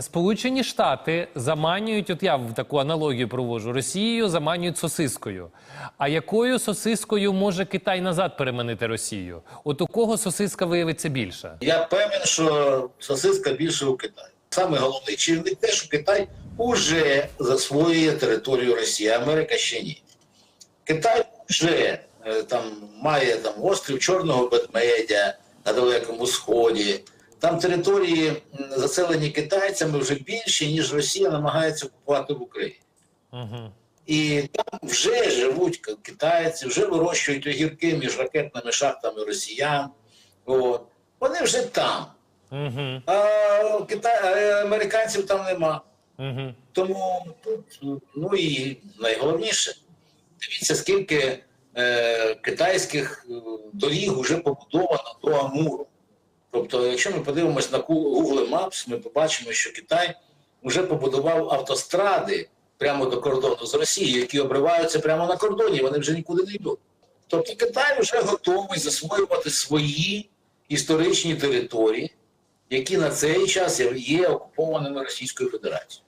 Сполучені Штати заманюють, от я в таку аналогію проводжу, Росією заманюють сосискою. А якою сосискою може Китай назад переманити Росію? От у кого сосиска виявиться більша? Я певен, що сосиска більше у Китаї. Саме головний чинник те, що Китай уже засвоює територію Росії, а Америка ще ні. Китай вже е, там має там острів Чорного Ведмедя на Далекому Сході. Там території заселені китайцями вже більше, ніж Росія намагається окупувати в Україні. Угу. І там вже живуть китайці, вже вирощують огірки між ракетними шахтами росіян. От. Вони вже там. Угу. А Китай, американців там нема. Угу. Тому тут, ну і найголовніше, дивіться, скільки е, китайських е, доріг вже побудовано до Амуру. Тобто, якщо ми подивимось на Google Maps, ми побачимо, що Китай вже побудував автостради прямо до кордону з Росією, які обриваються прямо на кордоні, вони вже нікуди не йдуть. Тобто Китай вже готовий засвоювати свої історичні території, які на цей час є окупованими Російською Федерацією.